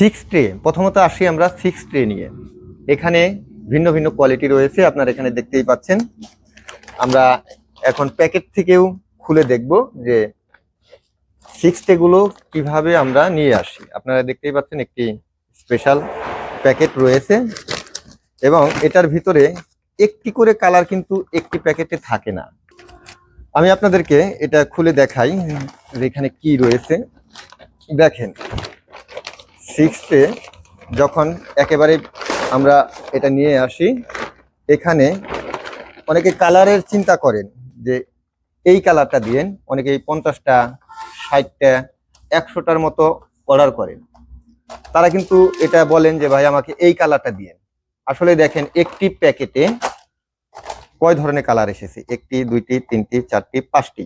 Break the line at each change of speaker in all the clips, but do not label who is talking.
Six tray প্রথমত আসি আমরা সিক্স ট্রে নিয়ে। এখানে ভিন্ন ভিন্ন কোয়ালিটি রয়েছে, আপনারা এখানে দেখতেই পাচ্ছেন। আমরা এখন প্যাকেট থেকেও খুলে দেখব যে সিক্স ট্রেগুলো কীভাবে আমরা নিয়ে আসি। আপনারা দেখতেই পাচ্ছেন একটি স্পেশাল প্যাকেট রয়েছে এবং এটার ভিতরে একটি করে কালার কিন্তু একটি প্যাকেটে থাকে না। আমি আপনাদেরকে এটা খুলে দেখাই যে এখানে কি রয়েছে। দেখেন সিক্সতে যখন একেবারে আমরা এটা নিয়ে আসি, এখানে অনেকে কালারের চিন্তা করেন যে এই কালারটা দিয়েন, অনেকে পঞ্চাশটা, ষাটটা, একশোটার মতো অর্ডার করেন। তারা কিন্তু এটা বলেন যে, ভাই, আমাকে এই কালারটা দিয়েন। আসলে দেখেন, একটি প্যাকেটে কয় ধরনের কালার এসেছে? একটি, দুইটি, তিনটি, চারটি, পাঁচটি।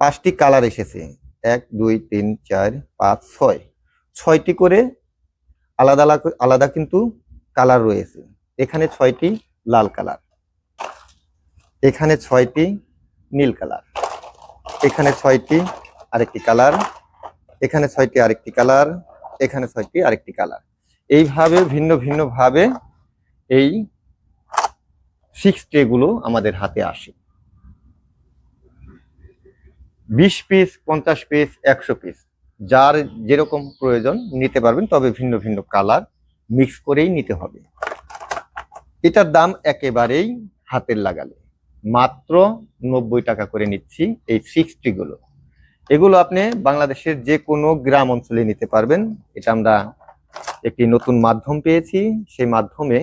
পাঁচটি কালার এসেছে। এক, দুই, তিন, চার, পাঁচ, ছয়। ছয়টি করে আলাদা আলাদা কিন্তু কালার রয়েছে। এখানে ছয়টি লাল কালার। এখানে ছয়টি নীল কালার। এখানে ছয়টি আরেকটি কালার। এখানে ছয়টি আরেকটি কালার। এখানে ছয়টি আরেকটি কালার। এইভাবে ভিন্ন ভিন্ন ভাবে এই সিক্স ট্রে গুলো আমাদের হাতে আসে। বিশ পিস পঞ্চাশ পিস একশো পিস যার যেরকম প্রয়োজন নিতে পারবেন, তবে ভিন্ন ভিন্ন কালার মিক্স করেই নিতে হবে। এটার দাম একেবারেই হাতের লাগালে। মাত্র নব্বই টাকা করে নিচ্ছি এই সিক্সটি গুলো। এগুলো আপনি বাংলাদেশের যে কোনো গ্রাম অঞ্চলে নিতে পারবেন। এটা আমরা একটি নতুন মাধ্যম পেয়েছি। সেই মাধ্যমে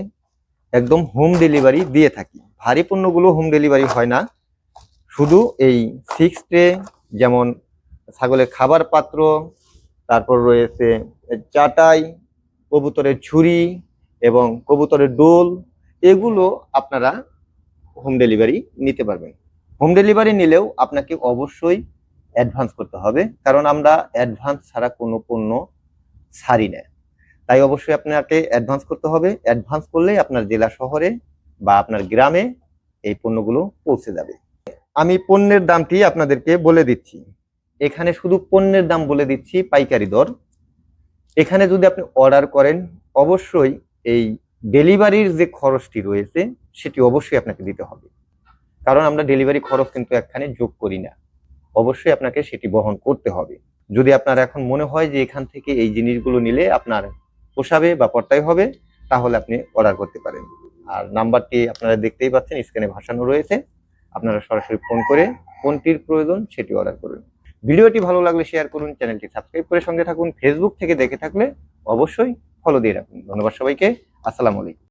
একদম হোম ডেলিভারি দিয়ে থাকি। ভারী পণ্যগুলো হোম ডেলিভারি হয় না। শুধু এই সিক্স ট্রে যেমন ছাগলের খাবার পাত্র, তারপর রয়েছে চাটাই, কবুতরের ঝুড়ি এবং কবুতরের ডোল। এগুলো আপনারা হোম ডেলিভারি নিতে পারবেন। হোম ডেলিভারি নিলেও আপনাকে অবশ্যই অ্যাডভান্স করতে হবে, কারণ আমরা অ্যাডভান্স ছাড়া কোনো পণ্য ছাড়ি না। তাই অবশ্যই আপনাকে অ্যাডভান্স করতে হবে। অ্যাডভান্স করলেই আপনার জেলা শহরে বা আপনার গ্রামে এই পণ্যগুলো পৌঁছে যাবে। আমি পণ্যের দামটি আপনাদেরকে বলে দিচ্ছি। এখানে শুধু পণ্যের দাম বলে দিচ্ছি পাইকারি দর। এখানে যদি আপনি অর্ডার করেন, অবশ্যই এই ডেলিভারির যে খরচটি রয়েছে, সেটি অবশ্যই আপনাকে দিতে হবে। কারণ আমরা ডেলিভারি খরচ কিন্তু এখানে যোগ করি না। অবশ্যই আপনাকে সেটি বহন করতে হবে। যদি আপনার এখন মনে হয় যে এখান থেকে এই জিনিসগুলো নিলে আপনার পোষাবে বা পর্তায় হবে, তাহলে আপনি অর্ডার করতে পারেন। আর নাম্বারটি আপনারা দেখতেই পাচ্ছেন স্ক্রিনে ভাসানো রয়েছে। আপনারা সরাসরি ফোন করে কোনটির প্রয়োজন সেটি অর্ডার করুন। ভিডিওটি ভালো লাগলে শেয়ার করুন, চ্যানেলটি সাবস্ক্রাইব করে সঙ্গে থাকুন ফেসবুক থেকে দেখে থাকলে অবশ্যই ফলো দিয়ে রাখুন। ধন্যবাদ সবাইকে, আসসালামু আলাইকুম।